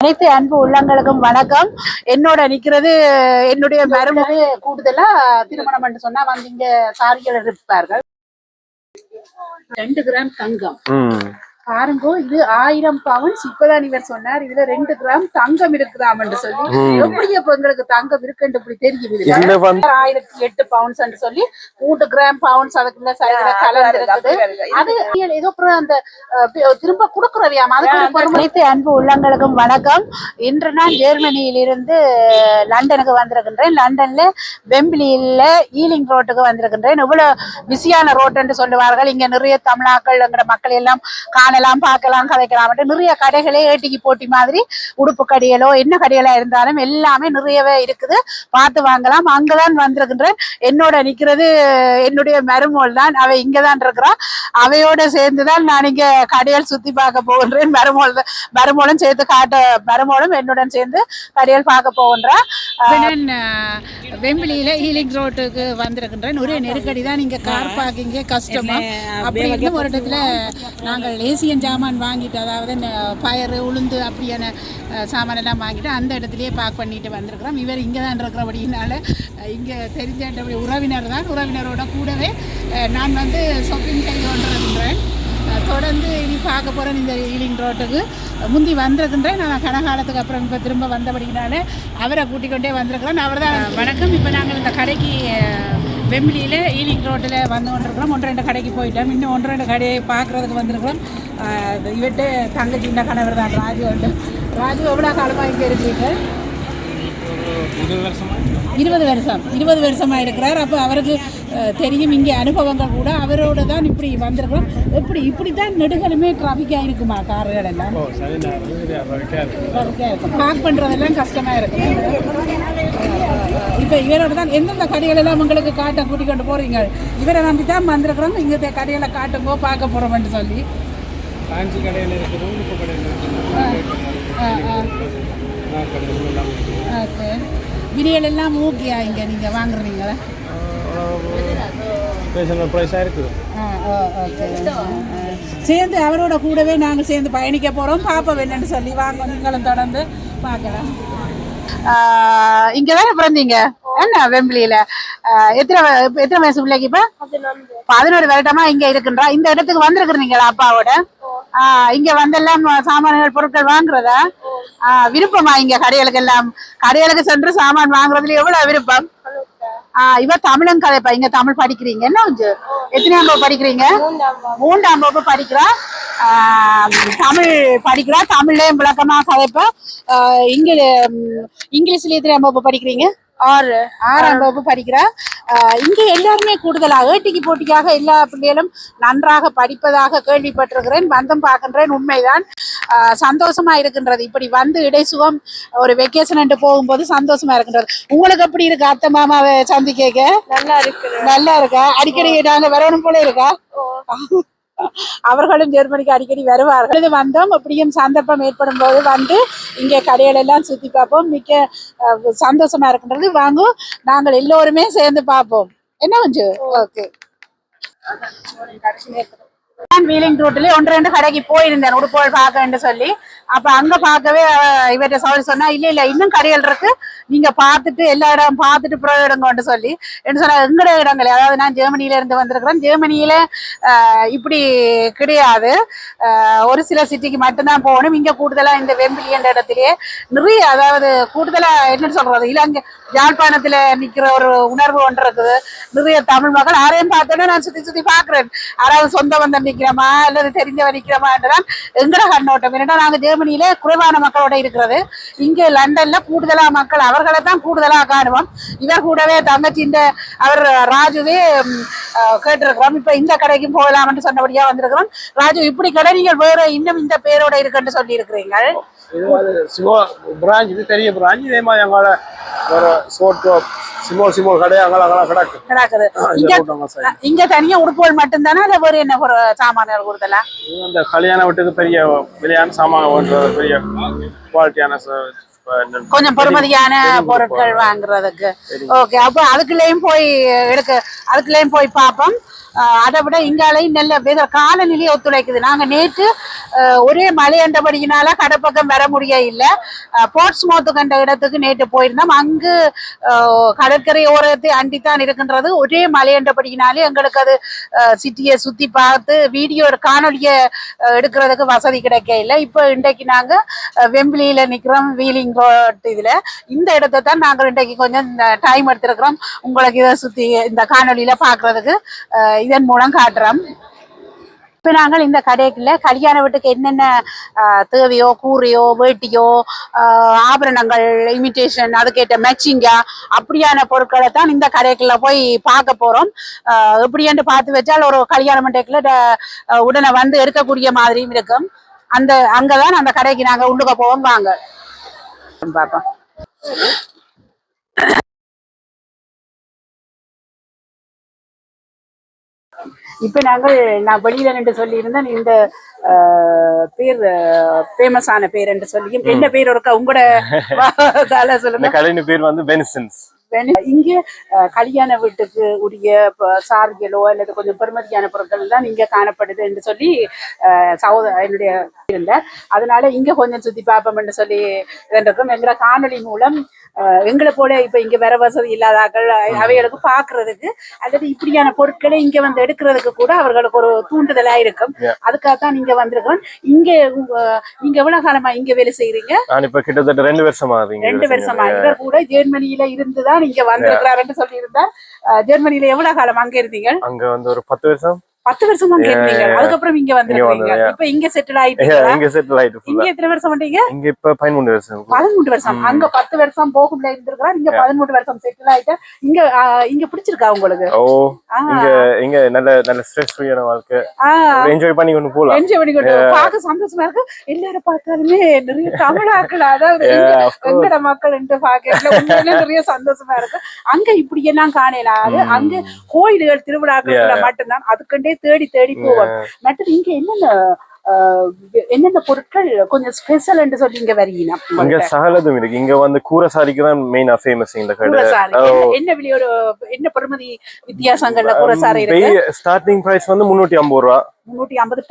அனைத்து அன்பு உள்ளங்களுக்கும் வணக்கம். என்னோட நிக்கிறது என்னுடைய மருமக கூடுதலா திருமணம் என்று சொன்னா வந்து இங்க சாரிகள் இருப்பார்கள். ரெண்டு கிராம் தங்கம். பாருங்க இது ஆயிரம் பவுன்ஸ் இப்பதான் இவர் சொன்னார் இதுல ரெண்டு கிராம் தங்கம் இருக்குதாம் என்று சொல்லி எப்படி இப்ப எங்களுக்கு தங்கம் இருக்குன்னு இப்படி தெரியும் ஆயிரத்தி எட்டு பவுன்ஸ் என்று சொல்லி மூன்று கிராம் பவுன்ஸ் அதுக்குள்ள சைடுல கலந்து அது ஏதோ அந்த திரும்ப கொடுக்கறவையாம். அதுக்கு. அனைத்து அன்பு உள்ளங்களுக்கும் வணக்கம். இன்று நான் ஜெர்மனியிலிருந்து லண்டனுக்கு வந்திருக்கின்றேன். லண்டன்ல வெம்பிலியில ஈலிங் ரோட்டுக்கு வந்திருக்கின்றேன். இவ்வளவு பிஸியான ரோட் என்று சொல்லுவார்கள். இங்க நிறைய தமிழாக்கள் என்கிற மக்கள் எல்லாம் காணலாம் பார்க்கலாம் கதைக்கலாம் நிறைய கடைகளே ஏட்டிக்கு போட்டி மாதிரி உடுப்பு கடைகளோ என்ன கடைகளா இருந்தாலும் எல்லாமே நிறையவே இருக்குது. பார்த்து வாங்கலாம். அங்கதான் வந்திருக்கின்றேன். என்னோட நிக்கிறது என்னுடைய மருமோள் தான். அவ இங்கதான் இருக்கிறா. அவையோட சேர்ந்துதான் நான் இங்க கடைகள் சுத்தி பார்க்க போகின்றேன். மருமோள் தான்- மருமோளும் சேர்த்து காட்ட மருமோளும் என்னுடன் சேர்ந்து கடைகள் பார்க்க போகின்றா. நான் வெம்பிலியில ஹீலிங் ரோட்டுக்கு வந்திருக்கின்றேன். ஒரே நெருக்கடி தான். இங்க கார் பார்க்கிங்கே கஷ்டமா? அப்படி ஒரு இடத்துல நாங்கள் ஏசியன் சாமான் வாங்கிட்டு அதாவது இந்த பயறு உளுந்து அப்படியான சாமானெல்லாம் சாமான் எல்லாம் வாங்கிட்டு அந்த இடத்துலையே பார்க் பண்ணிட்டு வந்திருக்கிறோம். இவர் இங்கே தான் இருக்கிறபடினால இங்கே தெரிஞ்ச உறவினர் தான். உறவினரோட கூடவே நான் வந்து ஷாப்பிங் செய்து கொண்டிருக்கின்றேன் தொடர்ந்து இனி பார்க்க போகிறேன் இந்த ஈலிங் ரோட்டுக்கு முந்தி வந்திருக்கின்றேன். நான் கனகாலத்துக்கு அப்புறம் இப்போ திரும்ப வந்தபடினால அவரை கூட்டிக் கொண்டே வந்திருக்கிறேன் அவர் தான் வணக்கம். இப்போ நாங்கள் இந்த கடைக்கு வெம்பிலியில் ஈலிங் ரோட்டில் வந்து கொண்டிருக்கிறோம். ஒன்று ரெண்டு கடைக்கு போயிட்டோம். இன்னும் ஒன்று ரெண்டு கடையை பார்க்குறதுக்கு வந்திருக்கிறோம். இவட்டு தங்கச்சி இந்த கணவர் தான் ராஜு வந்து ராஜு எவ்வளோ காலமாக இங்கே இருக்கீங்க? இருபது வருஷம்? இருபது வருஷமாக இருக்கிறார். அப்போ அவருக்கு தெரியும். இங்கே அனுபவங்கள் கூட அவரோட தான் இப்படி வந்திருக்கிறோம். எப்படி இப்படி தான் நெடுகளுமே டிராஃபிக்காக இருக்குமா கார்கள் எல்லாம் பார்க் பண்ணுறதெல்லாம் கஷ்டமாக இருக்கும் இப்போ இவரோட தான் எந்தெந்த கடைகள் எல்லாம் உங்களுக்கு காட்ட கூட்டிக் கொண்டு போகிறீங்க இவரை நம்பி தான் வந்திருக்கிறோம். இங்கே கடைகளை காட்டுங்கோ பார்க்க போகிறோம்னு சொல்லி. காஞ்சி கடையில் இருக்குது உடுப்பு கடையில் ஓகே. ஓகேயா இங்கே நீங்கள் வாங்குறீங்களா சேர்ந்து அவரோட கூடவே நாங்கள் சேர்ந்து பயணிக்க போகிறோம் பாப்போம் என்னன்னு சொல்லி வாங்க நீங்களும் தொடர்ந்து பார்க்கலாம் இங்க தானே பிறந்தீங்க என்ன வெம்பிலியில எத்தனை எத்தனை வயசு பிள்ளைக்கு இப்ப பதினோரு வருடமா இங்க இருக்குன்றா இந்த இடத்துக்கு வந்திருக்கிறீங்களா அப்பாவோட ஆ, இங்க வந்தெல்லாம் சாமான்கள் பொருட்கள் வாங்குறதா விருப்பமா இங்க கடைகளுக்கு எல்லாம் கடைகளுக்கு சென்று சாமான் வாங்குறதுல எவ்வளவு விருப்பம் இவ தமிழும் கதைப்பா இங்க தமிழ் படிக்கிறீங்க. என்ன கொஞ்சம் எத்தனையாம் வகுப்பு படிக்கிறீங்க? மூன்றாம் வகுப்பு படிக்கிறா. தமிழ் படிக்கிறா. தமிழ்லயும் விளக்கமா கதைப்பா. இங்கிலீஷ் இங்கிலீஷ்ல எத்தனையாம் வகுப்பு படிக்கிறீங்க? ஆறு. ஆறாம் வகுப்பு படிக்கிறா. இங்க எல்லாருமே கூடுதலாக ஏட்டிக்கு போட்டிக்காக எல்லா பிள்ளைகளும் நன்றாக படிப்பதாக கேள்விப்பட்டிருக்கிறேன் வந்தும் பார்க்கின்றேன் உண்மைதான். ஆஹ் சந்தோஷமா இருக்கின்றது. இப்படி வந்து இடைசுகம் ஒரு வெக்கேஷன் போகும்போது சந்தோஷமா இருக்கின்றது. உங்களுக்கு எப்படி இருக்கு அத்தை மாமாவை சந்திக்க நல்லா இருக்கு நல்லா இருக்கா? அடிக்கடி நாங்க வரணும் போல இருக்கா? அவர்களும் ஜெர்மனிக்கு அடிக்கடி வருவார்கள். இது வந்தோம். அப்படியும் சந்தர்ப்பம் ஏற்படும் போது வந்து இங்கே கடைகள் எல்லாம் சுத்தி பார்ப்போம். மிக்க சந்தோஷமா இருக்கின்றது. வாங்கும் நாங்கள் எல்லோருமே சேர்ந்து பார்ப்போம். என்ன கொஞ்சம் ஓகே. வீலிங் ரூட்ல ஒன்று ரெண்டு கடைக்கு போயிருந்தேன் உடுப்போல் பார்க்கன்னு சொல்லி. அப்ப அங்க பார்க்கவே இவர்கிட்ட சொல்லி சொன்னா இல்ல இல்ல இன்னும் கடைகள் இருக்கு. நீங்க பார்த்துட்டு எல்லா இடம் பார்த்துட்டு புற இடங்கன்னு சொல்லி. என்ன சொன்னா எங்கட இடங்கள்? அதாவது நான் ஜெர்மனியில இருந்து வந்திருக்கிறேன். ஜெர்மனியில இப்படி கிடையாது. ஒரு சில சிட்டிக்கு மட்டும்தான் போகணும். இங்க கூடுதலா இந்த வெம்பிலி என்ற இடத்திலேயே நிறைய அதாவது கூடுதலா என்ன சொல்றது? இலங்கை யாழ்ப்பாணத்துல நிக்கிற ஒரு உணர்வு ஒன்று இருக்குது. நிறைய தமிழ் மக்கள் யாரையும் பார்த்தோன்னா நான் சுத்தி சுத்தி பாக்குறேன் யாராவது சொந்த வந்த நிக்கிறோமா அல்லது தெரிஞ்சவன் நிக்கிறோமா என்றுதான் எங்கட கண்ணோட்டம். என்னன்னா நாங்க ஜெர்மனியில குறைவான மக்களோட இருக்கிறது. இங்க லண்டன்ல கூடுதலா மக்கள் அவர்களை தான் கூடுதலா காணுவோம். இவர் கூடவே தங்கச்சி இந்த அவர் ராஜுவே கேட்டிருக்கிறோம். இப்ப இந்த கடைக்கும் போகலாம்னு சொன்னபடியா வந்திருக்கிறோம். ராஜு இப்படி கடை நீங்கள் வேற இன்னும் இந்த பேரோட இருக்குன்னு சொல்லி சிமோ பிரான்ச் இது பெரிய பிரான்ச் இதே மாதிரி எங்களோட ஒரு சோட்டு சிமோல் சிமோல் கடை அங்கே அங்கெல்லாம் கிடக்கு. கிடக்குது. இந்த இங்க தனியா உடுப்புகள் மட்டும்தானே? இல்ல வேற என்ன ஒரு சாமான்கள் கொடுத்தலாம் இந்த கல்யாண வீட்டுக்கு பெரிய விலையான சாமான ஓட்டுறது பெரிய குவாலிட்டியான கொஞ்சம் பெருமதியான பொருட்கள் வாங்குறதுக்கு. ஓகே அப்ப அதுக்குள்ளேயும் போய் எடுக்க அதுக்குள்ளேயும் போய் பார்ப்போம். அதை விட இங்காலையும் நல்ல வெத காலநிலை ஒத்துழைக்குது. நாங்க நேற்று ஒரே மழையண்டபடியினால கடப்பக்கம் வர முடிய இல்ல போர்ட்ஸ்மவுத் கண்ட இடத்துக்கு நேற்று போயிருந்தோம். அங்கு கடற்கரை ஓரத்தை அண்டித்தான் இருக்கின்றது. ஒரே மழையண்டபடியினாலே எங்களுக்கு அது சிட்டியை சுத்தி பார்த்து வீடியோ காணொலியை எடுக்கிறதுக்கு வசதி கிடைக்க இல்லை இப்போ இன்றைக்கு நாங்க அஹ், வெம்பிலியில நிக்கிறோம். வீலிங் போட்டு இதுல. இந்த இடத்தை தான் நாங்கள் இன்றைக்கு கொஞ்சம் டைம் எடுத்திருக்கிறோம். உங்களுக்கு இதை சுத்தி இந்த காணொலியில பாக்குறதுக்கு இதன் மூலம் காட்டுறோம். இப்போ நாங்கள் இந்த கடைக்குள்ள கல்யாண வீட்டுக்கு என்னென்ன அஹ், தேவையோ கூரையோ வேட்டியோ ஆபரணங்கள் இமிட்டேஷன் அதுக்கேற்ற மேட்சிங்கா அப்படியான பொருட்களை தான் இந்த கடைக்குள்ள போய் பார்க்க போறோம். அஹ், எப்படின்னு பார்த்து வச்சால் ஒரு கல்யாண மண்டபத்துல உடனே வந்து எடுக்கக்கூடிய மாதிரியும் இருக்கும். அந்த அங்கதான் அந்த கடைக்கு நாங்க உள்ளுக்க போவோம் வாங்க. பார்ப்போம் இப்ப நாங்கள் நான் வெளியில நின்று சொல்லியிருந்தேன் இந்த பேர் ஃபேமஸான பேர் என்று சொல்லியும் என்ன பேர் இருக்கா உங்களோட சொல்லுங்க. கடையின் பேர் வந்து பெனிசன்ஸ் இங்க அஹ், கல்யாண வீட்டுக்கு உரிய ப- அல்லது கொஞ்சம் பெருமதியான பொருட்கள் தான் இங்கே காணப்படுது என்று சொல்லி அஹ், சகோதர என்னுடைய இருந்தார் அதனால இங்க கொஞ்சம் சுத்தி பார்ப்போம்னு சொல்லி இருக்கும் எங்களை காணொளி மூலம் எங்களை போல இப்ப இங்க வர வசதி இல்லாதாக்கள் அவைகளுக்கு பாக்குறதுக்கு அல்லது இப்படியான பொருட்களை இங்க வந்து எடுக்கிறதுக்கு கூட அவர்களுக்கு ஒரு தூண்டுதலா இருக்கும் Yeah. அதுக்காகத்தான் இங்க வந்திருக்கோம் இங்க உங்க- நீங்க எவ்வளவு காலமா இங்க வேலை செய்றீங்க? நான் இப்ப கிட்டத்தட்ட ரெண்டு வருஷம் ரெண்டு வருஷமா. இவர் கூட ஜெர்மனியில இருந்துதான் இங்க வந்திருக்கிறாருன்னு சொல்லி இருந்தார் ஜெர்மனியில எவ்வளவு காலம் அங்க இருந்தீங்க? அங்க வந்து ஒரு பத்து வருஷம். பத்து வருஷம் அங்க இருந்தீங்க. அதுக்கப்புறம் இங்க வந்திருக்கீங்க. இப்ப இங்க செட்டில் ஆயிட்டீங்க இங்க செட்டில் ஆயிட்டு இங்க எத்தனை வருஷம் வந்தீங்க? இங்க இப்ப பதிமூணு வருஷம். பதிமூன்று வருஷம். அங்க பத்து வருஷம் போகும்ல இருந்திருக்கிறா இங்க பதிமூன்று வருஷம் செட்டில் ஆயிட்டா இங்க இங்க பிடிச்சிருக்கா உங்களுக்கு? ஓ இங்க இங்க நல்ல நல்ல ஸ்ட்ரெஸ் ஃப்ரீயான வாழ்க்கை என்ஜாய் பண்ணி கொண்டு போலாம். Enjoy பண்ணிக்கொண்டு பார்க்க சந்தோஷமா இருக்கு. எல்லாரும் பார்த்தாலுமே நிறைய தமிழாக்கள் அதாவது. எங்கட மக்கள் என்று உண்மையிலே நிறைய சந்தோஷமா இருக்கு. அங்க இப்படி எல்லாம் காணலாம் அது அங்க கோயில்கள் திருவிழாக்கள் மட்டும்தான். அதுக்கண்டே தேடி தேடி போவோம் மற்றது இங்க என்னென்ன என்னென்ன பொருட்கள் கொஞ்சம் ஸ்பெஷல் என்று சொல்லி இங்க வரீங்க இங்க சகலதும் இருக்கு. இங்க வந்து கூரசாரிக்கு தான் மெயினா ஃபேமஸ் இந்த கடை. என்ன- விலையோட என்ன பெருமதி வித்தியாசங்கள்ல கூரசாரி இருக்கு? ஸ்டார்டிங் பிரைஸ் வந்து முன்னூத்தி ஐம்பது ரூபா. முன்னூத்தி ஐம்பது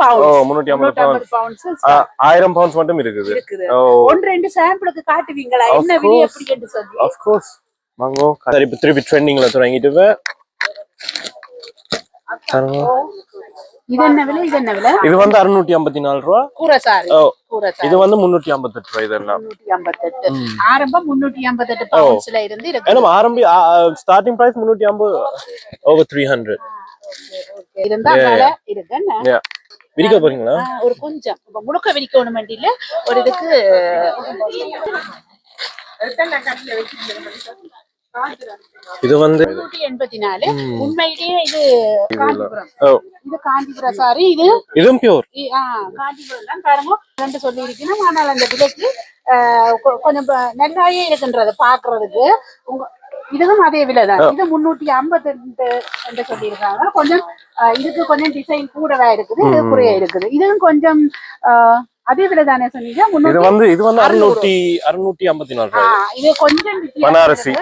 பவுண்ட்ஸ் ஆயிரம் பவுண்ட்ஸ் மட்டும் இருக்குது. ஒன்று ரெண்டு சாம்பிளுக்கு காட்டுவீங்களா? என்ன விலை. எப்படி என்று சொல்லி? ஆஃப் கோர்ஸ் வாங்கோ. சரி இப்ப திருப்பி ட்ரெண்டிங்ல தொடங்கிட்டு. இது என்ன விலை? இது என்ன விலை? இது வந்து அறுநூத்தி ஐம்பத்தி நாலு ரூபா. கூரசாரி இது வந்து முன்னூத்தி ஐம்பத்தெட்டு ரூபா இதெல்லாம். முன்னூத்தி ஐம்பத்தெட்டு. ஆரம்பம் முன்னூத்தி ஐம்பத்தெட்டு பவுண்ட்ஸ்ல இருந்து இருக்கு ஏன்னா ஆரம்பி ஸ்டார்டிங் பிரைஸ் முன்னூத்தி ஐம்பது ஓவர் த்ரீ ஹண்ட்ரட் இருந்தா இருக்கு? விரிக்க போறீங்களா? ஒரு கொஞ்சம். முழுக்க விரிக்கணும் இல்ல ஒரு இதுக்கு இது வந்து எண்பத்தி நாலு. உண்மையிலேயே இது காஞ்சிபுரம். இது காஞ்சிபுரம் சாரி இது இதுவும் பியூர் காஞ்சிபுரம் தான். பாருங்க ரெண்டு சொல்லி இருக்கணும் ஆனால் அந்த விலைக்கு கொஞ்சம் நல்லாவே இருக்கின்றது பாக்குறதுக்கு உங்க இதுவும் அதே விலை தான். இது முன்னூத்தி ஐம்பத்தி ரெண்டு என்று சொல்லியிருக்காங்க. கொஞ்சம் இதுக்கு கொஞ்சம் டிசைன் கூடவா இருக்குது இது குறைய இருக்குது. இதுவும் கொஞ்சம் அதே விலை தானே சொன்னீங்க? இது வந்து இது வந்து அறுநூத்தி அறுநூத்தி ஐம்பத்தி நாலு இது கொஞ்சம் பனாரசி.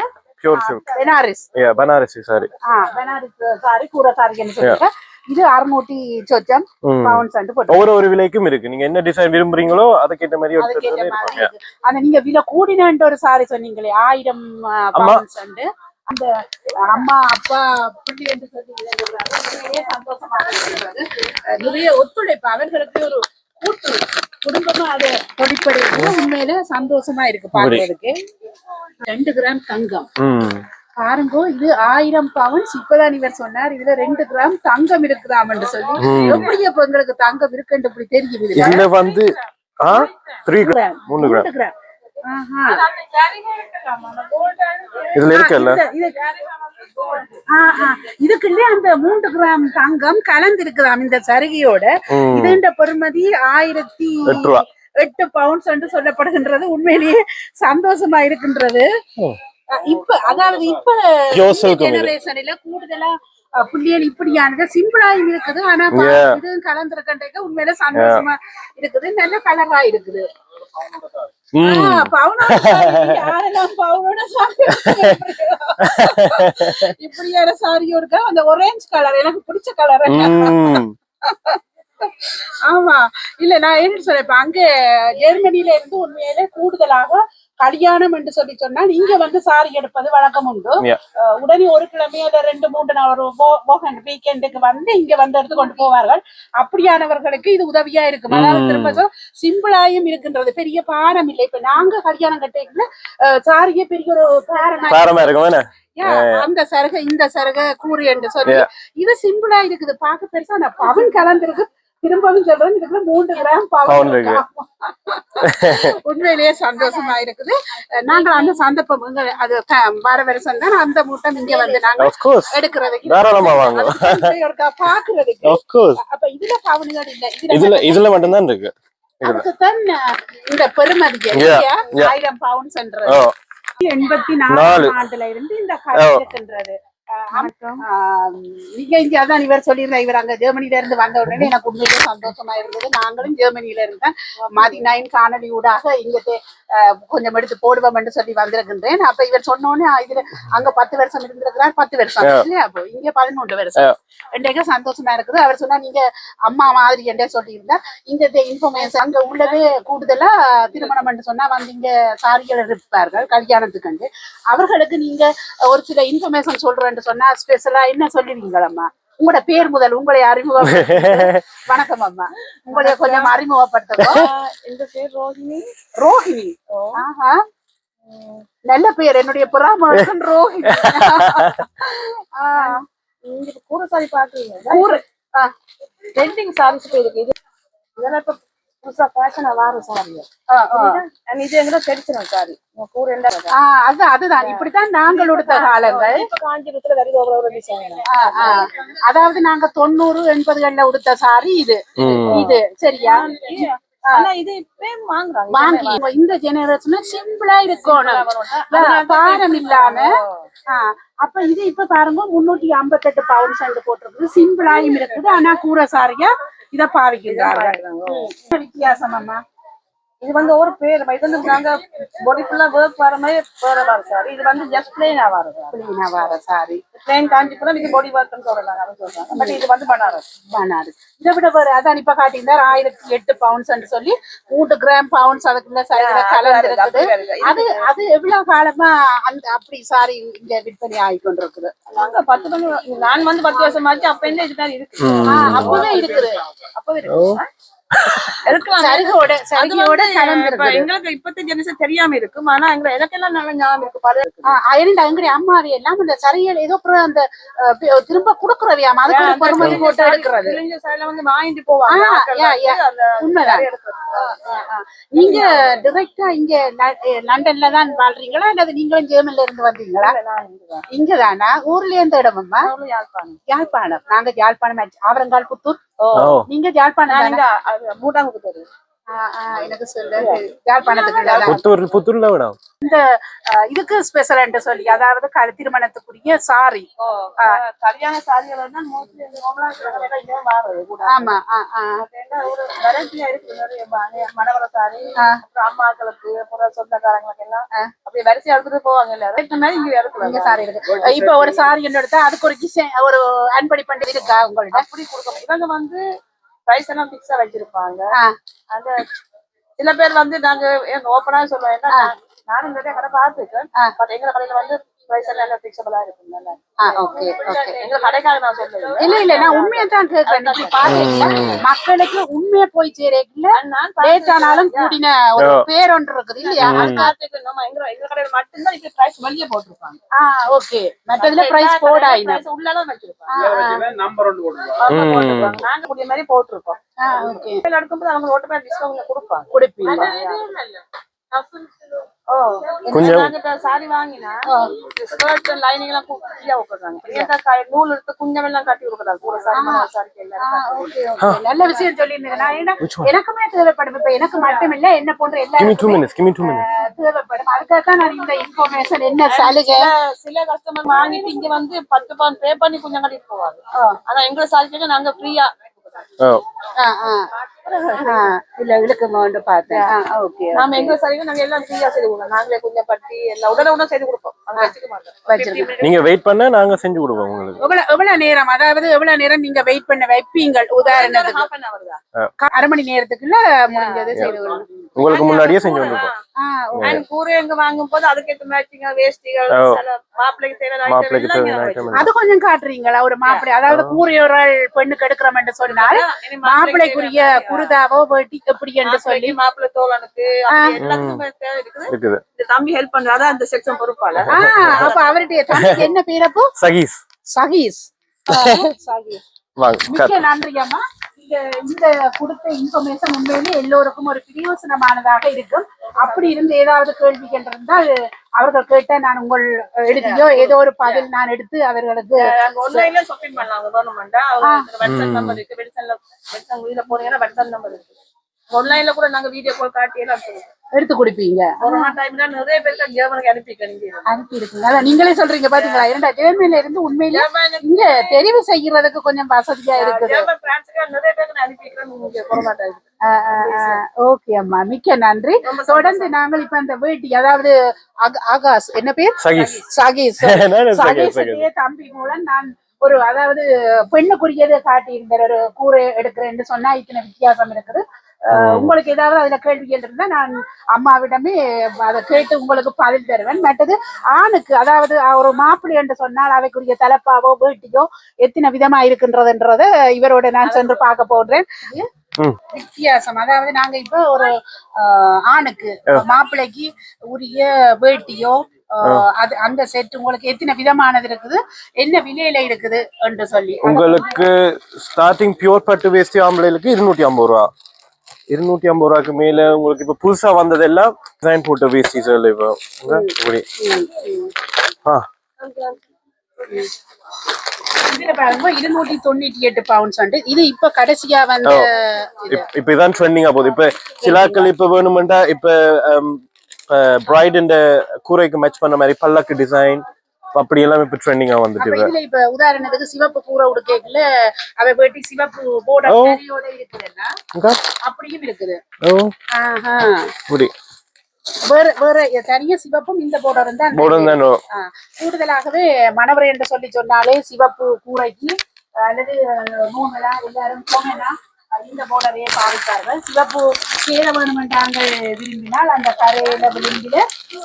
பியூர் சில்க் பெனாரஸ் ஏ பனாரசி சாரி ஆ பெனாரஸ் சாரி கூரை சாரின்னு சொல்லிட்டு. இது அறுநூத்தி சொச்சம் பவுன்ஸ் போட்டு ஒவ்வொரு ஒரு விலைக்கும் இருக்கு. நீங்க என்ன டிசைன் விரும்புறீங்களோ அதுக்கேற்ற மாதிரி இருக்கு. ஆனா நீங்க விலை கூடினன்ட்டு ஒரு சாரி சொன்னீங்களே ஆயிரம் பவுன்ஸ் அந்த அம்மா அப்பா பிள்ளை என்று சொல்லி சந்தோஷமா இருக்கிறது. நிறைய ஒத்துழைப்பு. அவர்களுக்கு ஒரு கூட்டு. குடும்பமா அது தொழிற்படுறது உண்மையில சந்தோஷமா இருக்கு பாக்குறதுக்கு ரெண்டு கிராம் தங்கம். ம். பாருங்க இது ஆயிரம் பவுன்ஸ் இப்பதான் இவர் சொன்னார் இதுல ரெண்டு கிராம் தங்கம் இருக்குதாம் என்று சொல்லி எப்படி அப்ப எங்களுக்கு தங்கம் இருக்குன்னு இப்படி தெரியும் இதுல? வந்து த்ரீ கிராம். மூணு கிராம். இதுல இருக்குல்ல. இதுக்குள்ளே அந்த மூன்று கிராம் தங்கம் கலந்து இருக்குதாம் இந்த சரிகையோட. ம். இதுன்ற பெறுமதி ஆயிரத்தி எட்டு பவுண்ட்ஸ் என்று சொல்லப்படுகின்றது. உண்மையிலேயே சந்தோஷமா இருக்கின்றது. இப்ப அதாவது இப்ப. ஜெனரேஷன்ல கூடுதலா புள்ளியல் இப்படியானது சிம்பிளாயும் இருக்குது. ஆனா. இதுவும் கலந்துருக்கன்றதுக்கு உண்மையில சந்தோஷமா இருக்குது. நல்ல கலரா இருக்குது. இப்படியான சாரி இருக்கா? அந்த ஒரேஞ்ச் கலர் எனக்கு பிடிச்ச கலர் ஆமா. இல்ல நான் என்ன சொல்றேன்? இப்ப அங்க ஜெர்மனில இருந்து உண்மையிலே கூடுதலாக கல்யாணம் என்று சொல்லி சொன்னா இங்க வந்து சாரி எடுப்பது வழக்கம் உண்டு. உடனே ஒரு கிழமையோ இல்ல ரெண்டு மூன்று நாள் ஒரு வீக்கெண்டுக்கு வந்து இங்க வந்து எடுத்து கொண்டு போவார்கள். அப்படியானவர்களுக்கு இது உதவியா இருக்கும். அதாவது. திரும்ப சிம்பிளாயும் இருக்கின்றது. பெரிய பாரம் இல்லை. இப்ப நாங்க கல்யாணம் கட்டிக்கல சாரியே பெரிய ஒரு பாரம் இருக்கும் அந்த சருகை இந்த சருகை கூறு என்று சொல்லி இது சிம்பிளா இருக்குது. பார்க்க பெருசா அந்த பவன் கலந்துருக்கு திரும்பவும் சொல்றேன் இதுக்குள்ள மூன்று கிராம் பவன் இருக்கு. உண்மையிலேயே சந்தோஷமா இருக்குது. நாங்கள் அந்த சந்தர்ப்பம் எங்க அது வர வருஷம் தான் அந்த மூட்டம் இங்க வந்து நாங்க எடுக்கிறதுக்கு. தாராளமா வாங்க. அதுக்கு ஒருக்கா பாக்குறதுக்கு. அப்ப இதுல பவுன்கள் இல்ல. இதுல இதுல மட்டும்தான் இருக்கு. இந்த பெருமதி. ஆயிரம் பவுண்ட்ஸ் ஓ எண்பத்தி நாலு. ஆண்டுல இருந்து இந்த கதை ஓ. இருக்கின்றது நீங்க இங்க அதான் இவர் சொல்லியிருந்தா இவர் அங்க ஜெர்மனில இருந்து வந்த உடனே எனக்கு உண்மையிலே சந்தோஷமா இருந்தது. நாங்களும் ஜெர்மனில இருந்தேன் மதி நைன் காணொலி ஊடாக இங்க கொஞ்சம் எடுத்து போடுவோம் என்று சொல்லி வந்திருக்கின்றேன். அப்ப இவர் சொன்னோடனே இதுல அங்க பத்து வருஷம் இருந்திருக்கிறார். பத்து வருஷம். இல்லையா? அப்போ இங்க பதினொன்று வருஷம். ரெண்டே சந்தோஷமா இருக்குது. அவர் சொன்னா நீங்க அம்மா மாதிரி என்றே சொல்லியிருந்தா இந்த இன்ஃபர்மேஷன் அங்க உள்ளது கூடுதலா திருமணம் என்று சொன்னா வந்து இங்க சாரிகள் இருப்பார்கள் கல்யாணத்துக்கு அவர்களுக்கு நீங்க ஒரு சில இன்ஃபர்மேஷன் சொல்றேன்னு சொன்னா ஸ்பெஷலா என்ன சொல்லுவீங்களம்மா? உங்களோட பேர் முதல் உங்களை அறிமுகம் வணக்கம் அம்மா உங்களை கொஞ்சம் அறிமுகப்படுத்தவோ இந்த பேர்? ரோஹிணி. ரோஹிணி. ஆஹா. நல்ல பேர். என்னுடைய புறாமகன் ரோஹிணி. கூட சாரி பாக்குறீங்க. ஆ, ட்ரெண்டிங் சாரீஸ் இருக்கு. இது இதெல்லாம் இப்ப புதுசா ஃபேஷனா வார சாரி ஆ, ஆ. இது எங்க தெரிச்சிடும் சாரி உங்க கூட என்ன ஆ, அது அதுதான். இப்படித்தான் நாங்கள் உடுத்த காலங்கள். இப்ப காஞ்சிபுரத்துல வரி ஓவர ஒரு டிசைன். அதாவது நாங்க தொண்ணூறு எண்பதுகள்ல உடுத்த சாரி இது. இது. சரியா? இந்த ஜெனரேஷன்ல சிம்பிளா இருக்கணும். பாரம் இல்லாம. ஆ, அப்ப இது இப்ப பாருங்க முன்னூத்தி ஐம்பத்தெட்டு பவுண்ட் சண்டு போட்டிருக்குது. சிம்பிளாயும் இருக்குது. ஆனா கூரை சாரியா இத பாவிக்கிறார்கள் வித்தியாசம் அம்மா? இது வந்து ஒரு பேர் இது வந்து நாங்க பாடி ஃபுல்லா ஒர்க் வர மாதிரி வர சாரி. இது வந்து ஜஸ்ட் பிளெயினா வர சாரி. பிள்ளைங்க வர சாரி. பிளெயின் காஞ்சிபுரம் இது பாடி ஒர்க்னு சொல்லலாம் அப்படின்னு சொல்றாங்க. பட் இது வந்து பனாரஸ். பனாரஸ். இதை விட வேற அதான் இப்ப காட்டியிருந்தார் ஆயிரத்தி எட்டு பவுண்ட்ஸ் சொல்லி மூன்று கிராம் பவுண்ட்ஸ் அதுக்குள்ள சைடுல கலந்து இருக்குது. அது அது எவ்வளவு காலமா அந்த அப்படி சாரி இங்க விற்பனை ஆகி கொண்டிருக்குது? நாங்க பத்து மணி நான் வந்து பத்து வருஷம் ஆச்சு அப்ப இருந்தே இதுதான் இருக்கு? அப்பவே இருக்குது. அப்பவே இருக்கு இருக்கலாம் சரிகையோட எங்களுக்கு இப்பத்த ஜெனரேஷன் தெரியாம இருக்கும். ஆனா எங்க எனக்கெல்லாம் நல்ல ஞாபகம் இருக்கு. பாரு. இரண்டு அங்கடி அம்மாவி எல்லாம் சரியல் ஏதோ அப்புறம் அந்த திரும்ப குடுக்குறவையாம். அதுக்கு ஒரு பொறுமதி போட்டு எடுக்கிறது. கிழிஞ்ச சைடுல வந்து வாங்கிட்டு போவாங்க. அந்த உண்மைதான். நீங்க டிரெக்டா இங்க லண்டன்ல தான் வாழ்றீங்களா? அல்லது நீங்களும் ஜெர்மன்ல இருந்து வந்தீங்களா? இங்கதான். ஊர்ல எந்த இடமம்மா? யாழ்ப்பாணம். யாழ்ப்பாணம். நாங்க யாழ்ப்பாணம். ஆவரங்கால் புத்தூர் நீங்க அது மூட்டாங்குப்பத்தூர். எனக்கு சொல்லு யாழ்ப்பாணத்துக்கு புத்தூர்ல விடும் அஹ், இதுக்கு ஸ்பெஷல் சொல்லி அதாவது க- திருமணத்துக்குரிய சாரி கல்யாண சாரிகள் இந்த. ஆமா என்ன ஆ இருக்கு நிறைய மண- மணவர சாரி, அம்மாக்களுக்கு, அப்புறம் சொந்தக்காரங்களுக்கு எல்லாம். அப்படியே வரிசையா எடுத்துட்டு போவாங்க எல்லாரும். இந்த மாதிரி இங்க. சாரி இருக்கு. அஹ், இப்ப ஒரு சாரி எடுத்தா அதுக்கு ஒரு ஒரு அன்படி பண்ணி இருக்கா உங்கள்ட்ட? அப்படி கொடுக்கணும் இவங்க வந்து பிரைஸ் எல்லாம் பிக்ஸா வச்சிருப்பாங்க. அந்த சில பேர் வந்து நாங்க ஓப்பனா சொல்லுவோம் ஏன்னா நான்- நானும் நிறைய கடை பார்த்துருக்கேன். பட் எங்க கடையில வந்து மக்களுக்கு உண்மையை போய் சேரல நான் லேட் ஆனாலும் கூடின ஒரு பேர் ஒன்று இருக்குது இல்லையா மட்டும்தான் பிரைஸ் வெளியே போட்டிருப்பாங்க. ஆ ஓகே மற்றதுல பிரைஸ் price உள்ளதான் வச்சிருப்பாங்க. நம்பர் ஒன்று போட்டிருப்பாங்க. நாங்க முடிய மாதிரி போட்டிருக்கோம். ஆ ஓகே எடுக்கும்போது அவங்க ஓட்டு பேர் டிஸ்கவுண்ட்ல கொடுப்பாங்க. கொடுப்பீங்க கொஞ்சம் சாரி வாங்கினா ஸ்கர்ட் லைனிங் எல்லாம் ஃப்ரீயா கொடுக்குறாங்க ஏன்டா கை- நூல் எடுத்து குஞ்சம் எல்லாம் கட்டி கூட சாரி மணல் சாரிக்கு எல்லாம் ஓகே ஓகே நல்ல விஷயம் ஏன்னா எனக்குமே தேவைப்படும். இப்ப எனக்கு மட்டும் இல்ல என்ன போன்ற அஹ், தேவைப்படும். அதுக்காக தான் நான் இந்த இன்ஃபர்மேஷன் என்ன சலுகை? சில சில கஸ்டமர் வாங்கிட்டு இங்க வந்து பத்து பவுன் பே பண்ணி கொஞ்சம் கட்டிட்டு போவாங்க. ஆனா எங்க சாரி நாங்க ஃப்ரீயா இல்ல இழுக்குமோன்னு பார்த்தேன். ஓகே நாம எங்க சரிங்க நாங்க எல்லாம் ஃப்ரீயா செய்து கொடுப்போம். நாங்களே கொஞ்சம் பட்டி எல்லாம் உடனே உடனே செய்து கொடுப்போம். அது வச்சுக்க மாட்டோம். வச்சிருக்கேன். நீங்க வெயிட் பண்ண நாங்க செஞ்சு கொடுப்போம் உங்களுக்கு. எவ்வளவு எவ்வளவு நேரம்? அதாவது எவ்வளவு நேரம் நீங்க வெயிட் பண்ண வைப்பீங்கள்? உதாரணத்துக்கு. அரை மணி நேரத்துக்குள்ள முடிஞ்சது செய்து கொள்ளணும். உங்களுக்கு முன்னாடியே செஞ்சு item இங்க அது கொஞ்சம் காட்டுறீங்களா? ஒரு மாப்பிள்ளை. அதாவது கூறியோரால் பெண்ணுக்கு எடுக்கிறோம் என்று சொன்னால் மாப்பிள்ளைக்குரிய குருதாவோ வேட்டி எப்படி என்று சொல்லி. மாப்பிள்ளை தோழனுக்கு இருக்குது. இந்த தம்பி ஹெல்ப் பண்றாரு அந்த செக்ஷன் பொறுப்பாளர். ஆ அப்ப அவருடைய தம்பிக்கு என்ன பேர் அப்போ? சகீஸ் சகீஸ் ஆ, சகீஸ் வாங்க மிக்க நன்றி அம்மா இந்த இந்த கொடுத்த இன்ஃபர்மேஷன் உண்மையிலே எல்லோருக்கும் ஒரு பிரயோசனமானதாக இருக்கும். அப்படி இருந்து ஏதாவது கேள்விகள் இருந்தால் அவர்கள் கேட்ட நான் உங்கள் எழுதியோ ஏதோ ஒரு பதில் நான் எடுத்து அவர்களுக்கு ஆன்லைன்ல ஷாப்பிங் பண்ணலாம் கவர்மெண்ட் அவங்க வெட்சன் நம்பர் இருக்கு வெட்சன்ல வெட்சன் இதுல போனீங்கன்னா வெட்சன் நம்பர் இருக்கு. ஆன்லைன்ல கூட நாங்க வீடியோ கால் காட்டி எல்லாம் சொல்லுவோம். எடுத்து கொடுப்பீங்க. கொரோனா டைம்ல நிறைய பேருக்கு ஜெர்மனுக்கு அனுப்பி இருக்குங்க அதான் நீங்களே சொல்றீங்க பாத்தீங்களா? இரண்டா ஜெர்மனில இருந்து உண்மையிலே இங்க தெரிவு செய்யறதுக்கு கொஞ்சம் வசதியா இருக்குது. நிறைய பேருக்கு கொரோனா டைம் ஓகே அம்மா மிக்க நன்றி. தொடர்ந்து நாங்கள் இப்ப அந்த வேட்டி அதாவது அக- ஆகாஷ் என்ன பேர்? சகீஸ் சகீஷ் சகீஸ். சகீஷுடைய தம்பி மூலம் நான் ஒரு அதாவது பெண்ணுக்குரியதை காட்டியிருந்த ஒரு கூரை எடுக்கிறேன்னு சொன்னா இத்தனை வித்தியாசம் இருக்குது. உங்களுக்கு ஏதாவது அதுல கேள்விகள் இருந்தா நான் அம்மாவிடமே அதை கேட்டு உங்களுக்கு பதில் தருவேன். மற்றது ஆணுக்கு அதாவது ஒரு மாப்பிள்ளை என்று சொன்னால் அவைக்குரிய தலப்பாவோ வேட்டியோ எத்தனை விதமா இருக்கின்றதுன்றத இவரோட நான் சென்று பார்க்க போடுறேன் ம். வித்தியாசம். அதாவது நாங்க இப்ப ஒரு ஆணுக்கு மாப்பிள்ளைக்கு உரிய வேட்டியோ அது அந்த செட் உங்களுக்கு எத்தனை விதமானது இருக்குது என்ன விலையில இருக்குது என்று சொல்லி. உங்களுக்கு ஸ்டார்டிங் பியூர் பட்டு வேஷ்டி ஆம்பளைகளுக்கு இருநூத்தி ஐம்பது ரூபா. இருநூத்தி ஐம்பது ரூபாய்க்கு மேல உங்களுக்கு இப்ப புதுசா வந்ததெல்லாம் டிசைன் போட்ட வேஷ்டிஸ் இப்போ. இப்படி. ஆ. எட்டு பவுண்ட்ஸ் வந்து இது இப்ப கடைசியா வந்த இப்ப இதான் ட்ரெண்டிங்கா போகுது. இப்ப சிலாக்கள் இப்ப வேணுமெண்டா இப்ப பிரைட் கூரைக்கு மேட்ச் பண்ண மாதிரி பல்லக்கு டிசைன் அப்படி எல்லாம் இப்ப ட்ரெண்டிங்கா வந்துட்டு இப்ப. உதாரணத்துக்கு சிவப்பு கூரை உடுக்கைக்குள்ள அவை வேட்டி சிவப்பு. கரியோட இருக்குதுன்னா. அப்படியும் இருக்குது. இப்படி. வேற வேற தனியா சிவப்பும் இந்த போர்டரும் தான் கூடுதலாகவே மணவரை என்று சொல்லி சொன்னாலே சிவப்பு கூரைக்கு அல்லது நூனலா எல்லாரும் பொங்கனா இந்த போர்டரையே பாவித்தார்கள் சிவப்பு சேர வேணும் என்றாங்கள் விரும்பினால் அந்த கரையில விளிம்பில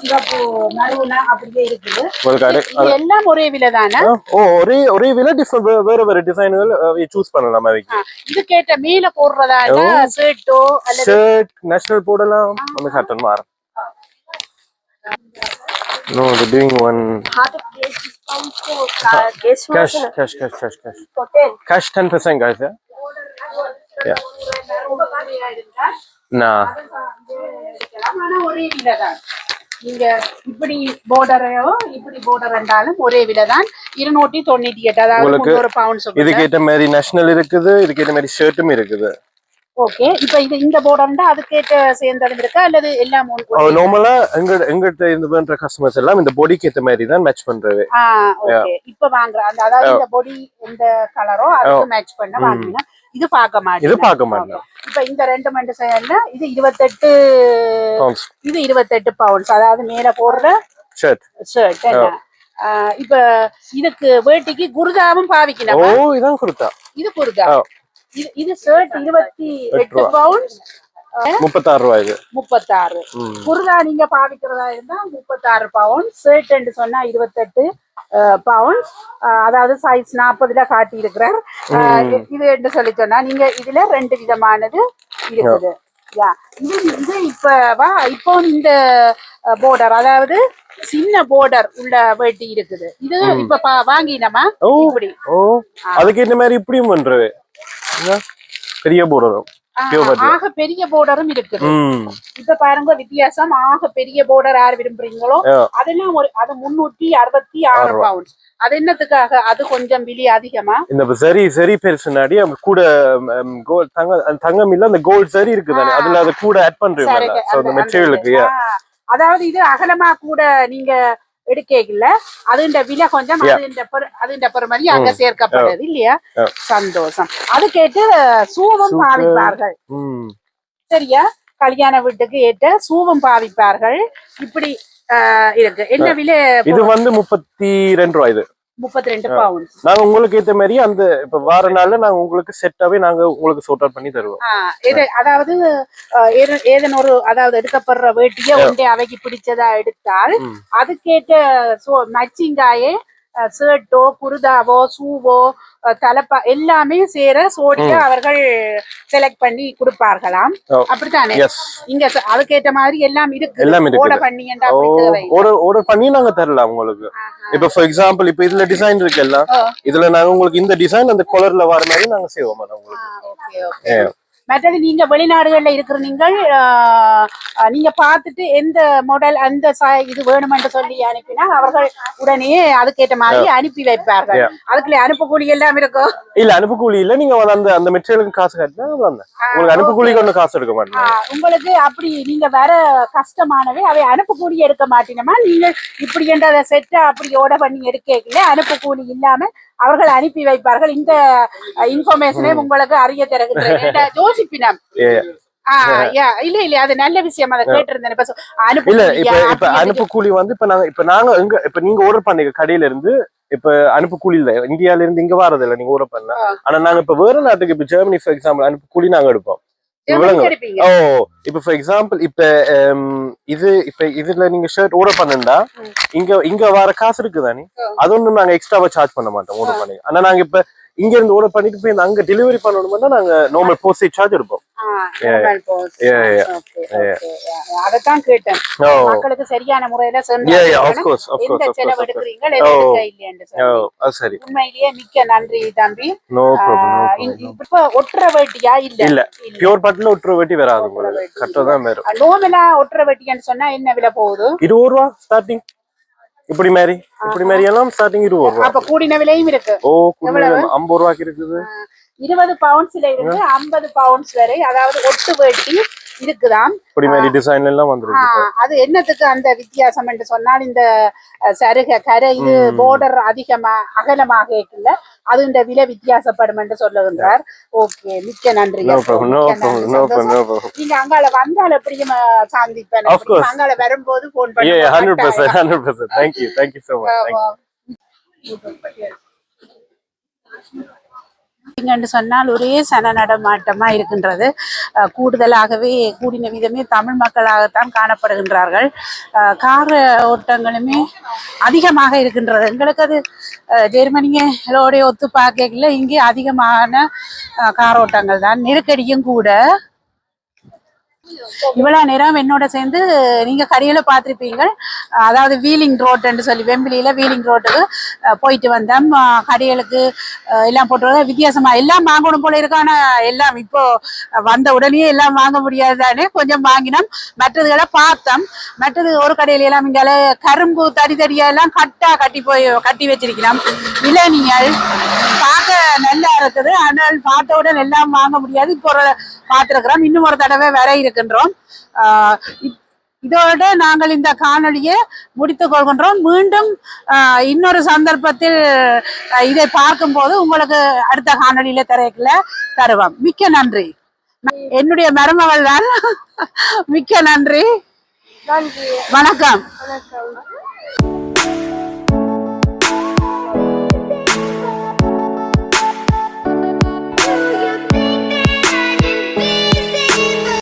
சிவப்பு நறுவுல அப்படியே இருக்குது. எல்லாம் ஒரே விலை தானே? ஆ, ஓ ஒரே ஒரே விலை டிஃப்ரெண்ட் வேற வேற டிசைன்கள் சூஸ் பண்ணலாம் அதுக்கு. இது கேட்ட மேல போடுறதா ஷர்ட்டோ ஷர்ட் நேஷனல் போடலாம் அந்த காட்டன் மாறும் No, they're doing one cash, cash, cash, cash, cash. for 10. Cash. 10%, guys, yeah? ஒரே நீங்க இப்படி போர்டரையோ இப்படி போர்டர் என்றாலும் ஒரே விலை தான் இருநூற்றி தொண்ணூத்தி எட்டு அதாவது முந்நூறு பவுண்ட்ஸ் இதுக்கு ஏற்ற மாதிரி நேஷனல் இருக்குது இதுக்கு ஏற்ற மாதிரி ஷர்ட்டும் இருக்குது. ஓகே இப்ப இது இந்த போர்டர்ண்டா அதுக்கேற்ற சேர்ந்தது இருக்கா? அல்லது எல்லாம் ஒன்று- நார்மலா எங்க எங்கிட்ட இருந்து பண்ற கஸ்டமர்ஸ் எல்லாம் இந்த பாடிக்கு ஏற்ற மாதிரி தான் மேட்ச் பண்றது. இப்ப வாங்குற அந்த அதாவது இந்த பொடி எந்த கலரோ அதுக்கு மேட்ச் பண்ண வாங்கினா இது பார்க்க இது மாட்டேன். பார்க்க மாட்டோம் இப்ப இந்த ரெண்டு மண்டு செயல்ல இது இருபத்தெட்டு. இது இருபத்தெட்டு பவுண்ட்ஸ் அதாவது மேல போடுற ஷர்ட் ஷர்ட் இப்ப இதுக்கு வேட்டிக்கு குருதாவும் ஓ பாவிக்கணும் இதான் கொடுத்தா இது குருதா. இது இது ஷர்ட் இருபத்தி எட்டு. பவுண்ட்ஸ் முப்பத்தாறு ரூபாய் இது. முப்பத்தாறு. குருதா நீங்க பாவிக்கிறதா இருந்தா முப்பத்தாறு பவுண்ட் ஷர்ட் சொன்னா இருபத்தெட்டு. பவுண்ட் அதாவது சைஸ் நாற்பதுல காட்டி இருக்கிறார் இது என்று சொல்லி சொன்னா நீங்க இதுல ரெண்டு விதமானது இருக்குது. இது இது இப்ப வா இப்போ இந்த போர்டர் அதாவது சின்ன போர்டர் உள்ள வேட்டி இருக்குது. இது இப்ப வாங்கினமா? இப்படி. ஓ. அதுக்கு ஏற்ற மாதிரி இப்படியும் பண்றது? பெரிய button. ஆக பெரிய போர்டரும் இருக்குது. ம். இப்ப பாருங்க வித்தியாசம். ஆக பெரிய போர்டர் யார் விரும்புறீங்களோ. அதெல்லாம் ஒரு அது முன்னூத்தி அறுபத்தி ஆறு பவுண்ட்ஸ் அது என்னத்துக்காக? அது கொஞ்சம் விலை அதிகமா? இந்த சரி சரி பெருசுனாடி கூட கோல்ட் தங்க அந்த தங்கம் இல்ல அந்த கோல்ட் சரி இருக்குதானே? அதுல அதை கூட ஆட் பண்றீங்க மெட்டீரியலுக்கு அதாவது இது அகலமா கூட நீங்க எடுக்கல அதுண்ட விலை கொஞ்சம். அதுண்ட அதுண்ட பெருமதி அங்க சேர்க்கப்படுது இல்லையா. சந்தோஷம். அது கேட்டு சூவும். பாவிப்பார்கள். சரியா? கல்யாண வீட்டுக்கு ஏற்ற சூவும் பாவிப்பார்கள். இப்படி இருக்கு. என்ன விலை இது வந்து முப்பத்தி ரெண்டு ரூபா இது. முப்பத்தி ரெண்டு பவுண்ட் நாங்க உங்களுக்கு ஏத்த மாதிரி அந்த இப்ப வார நாள்ல நாங்க உங்களுக்கு செட்டாவே நாங்க உங்களுக்கு சோர்ட் அவுட் பண்ணி தருவோம். இது அதாவது ஆஹ், ஏது- ஏதேனும் ஒரு அதாவது எடுக்கப்படுற வேட்டிய ஒன்றே அவைக்கு பிடிச்சதா எடுத்தால். அதுக்கேற்ற மச்சிங்காயே ஷர்ட்டோ குருதாவோ சூவோ தலப்பா எல்லாமே சேர சோடிய அவர்கள் செலக்ட் பண்ணி கொடுப்பார்களாம். அப்படித்தானே? இங்க அதுக்கேற்ற மாதிரி எல்லாம் இருக்கு எல்லாம் தேவை ஆர்டர் பண்ணி நாங்க தரலாம் உங்களுக்கு. இப்ப ஃபார் எக்ஸாம்பிள் இப்ப இதுல டிசைன் இருக்கு எல்லாம். இதுல நாங்க உங்களுக்கு இந்த டிசைன் அந்த கலர்ல வர மாதிரி நாங்க செய்வோம் மேடம் உங்களுக்கு. மற்றது நீங்க வெளிநாடுகள்ல இருக்கிற நீங்கள் நீங்க பார்த்துட்டு எந்த மாடல் அந்த இது வேணுமென்று சொல்லி அனுப்பினா அவர்கள் உடனே அதுக்கேற்ற மாதிரி அனுப்பி வைப்பார்கள். அதுக்குள்ள அனுப்பக்கூலி எல்லாம் இருக்கும் இல்ல அனுப்பு கூலி இல்ல. நீங்க அந்த அந்த மெட்டீரியலுக்கு காசு கட்டினா உங்களுக்கு அனுப்பு கூலிக்கு ஒன்றும் காசு எடுக்க மாட்டேன் உங்களுக்கு அப்படி நீங்க வர கஷ்டமானவை அவை அனுப்பக்கூலி எடுக்க மாட்டீங்கம்மா. நீங்க இப்படி என்ற அதை செட்டா அப்படி ஓட பண்ணி எடுக்கல அனுப்பக்கூலி இல்லாம அவர்கள் அனுப்பி வைப்பார்கள். இந்த இன்ஃபர்மேஷனே உங்களுக்கு அறிய தருகின்றேன். யோசிப்பினம். இல்ல இல்ல அது நல்ல விஷயம். அதை கேட்டிருந்தேன். இப்ப அனுப்பு இல்ல இப்ப இப்ப அனுப்பு கூலி வந்து இப்ப நாங்க இப்ப நாங்க எங்க இப்ப நீங்க ஆர்டர் பண்ணீங்க கடையில இருந்து இப்ப அனுப்பு கூலி இல்ல. இந்தியால இருந்து இங்க இல்ல நீங்க ஆர்டர் பண்ண. ஆனா நாங்க இப்ப வேற நாட்டுக்கு இப்ப ஜெர்மனி ஃபார் எக்ஸாம்பிள் அனுப்பு கூலி நாங்க எடுப்போம். ஓ இப்ப ஃபார் எக்ஸாம்பிள் இப்ப ஹம், இது இப்ப இதுல நீங்க ஷர்ட் ஆர்டர் பண்ணா இங்க இங்க வர காசு இருக்குதானே அது ஒண்ணும் நாங்க எக்ஸ்ட்ராவா சார்ஜ் பண்ண மாட்டோம் ஆர்டர் பண்ணி. ஆனா நாங்க இப்ப இங்க இருந்து ஆர்டர் பண்ணிட்டு போய் அங்க டெலிவரி பண்ணணும்னா நாங்க நார்மல் போஸ்டேஜ் சார்ஜ் எடுப்போம். அதைத்தான் கேட்டேன். ஓ மக்களுக்கு சரியான முறையில Oh. சரி. உண்மையிலேயே மிக்க நன்றி தம்பி. நோ இப்ப வேட்டியா இல்ல. இல்ல. பியூர் பட்டுல வெட்டி வராது கரெக்டா தான் வரும். சொன்னா என்ன விலை போகுது? இருபது ரூபா ஸ்டார்டிங் இப்படி மாதிரி இப்படி மாதிரி எல்லாம் ஸ்டார்டிங் இருபது ரூபா. அப்ப கூடின விலையும் இருக்கு. ஓ குடி ஐம்பது ரூபாய்க்கு இருக்குது. இருபது பவுண்ட்ஸ்ல இருந்து ஐம்பது பவுண்ட்ஸ் வரை அதாவது ஒட்டு வேட்டி ஆ, அது என்னத்துக்கு அந்த வித்தியாசம் என்று சொன்னால் இந்த சருக கரை இது border அதிகமா அகலமாக இருக்குல்ல அது இந்த விலை வித்தியாசப்படும் என்று சொல்லுகின்றார். ஓகே மிக்க நன்றி நீங்க அங்கால வந்தால் எப்படியும் சந்திப்பேன். அங்கால வரும்போது போன் பண்ணி பார்த்தீங்கன்னு என்று சொன்னால் ஒரே சன நடமாட்டமாக இருக்கின்றது. கூடுதலாகவே கூடின விதமே தமிழ் மக்களாகத்தான் காணப்படுகின்றார்கள். கார் ஓட்டங்களுமே அதிகமாக இருக்கின்றது. எங்களுக்கு அது ஜெர்மனியோடைய ஒத்து பார்க்கல இங்கே அதிகமான கார் ஓட்டங்கள் தான். நெருக்கடியும் கூட இவ்வளவு நேரம் என்னோட சேர்ந்து நீங்க கடையில பார்த்திருப்பீங்க அதாவது வீலிங் ரோட்டுன்னு சொல்லி வெம்பிலியில வீலிங் ரோட்டுக்கு போயிட்டு வந்தோம் கடைகளுக்கு எல்லாம் போட்டு வித்தியாசமா எல்லாம் வாங்கணும் போல இருக்கு. ஆனா எல்லாம் இப்போ வந்த உடனே எல்லாம் வாங்க முடியாது தானே கொஞ்சம் வாங்கினோம். மற்றதுகளை பார்த்தோம். மற்றது ஒரு கடையில எல்லாம் இங்கால கரும்பு தடி தடியா எல்லாம் கட்டா கட்டி போய் கட்டி வச்சிருக்கலாம் இளநீர்கள் நல்லா இருக்குது. ஆனால் பார்த்தவுடன் எல்லாம் வாங்க முடியாது. இப்போ ஒரு பார்த்திருக்கிறோம். இன்னும் ஒரு தடவை வர இருக்கின்றோம். இதோட நாங்கள் இந்த காணொளியை முடித்துக் கொள்கின்றோம். மீண்டும் இன்னொரு சந்தர்ப்பத்தில் இதை பார்க்கும்போது உங்களுக்கு அடுத்த காணொளியில தரைக்கல தருவோம். மிக்க நன்றி. என்னுடைய மருமகள் தான். மிக்க நன்றி. வணக்கம்.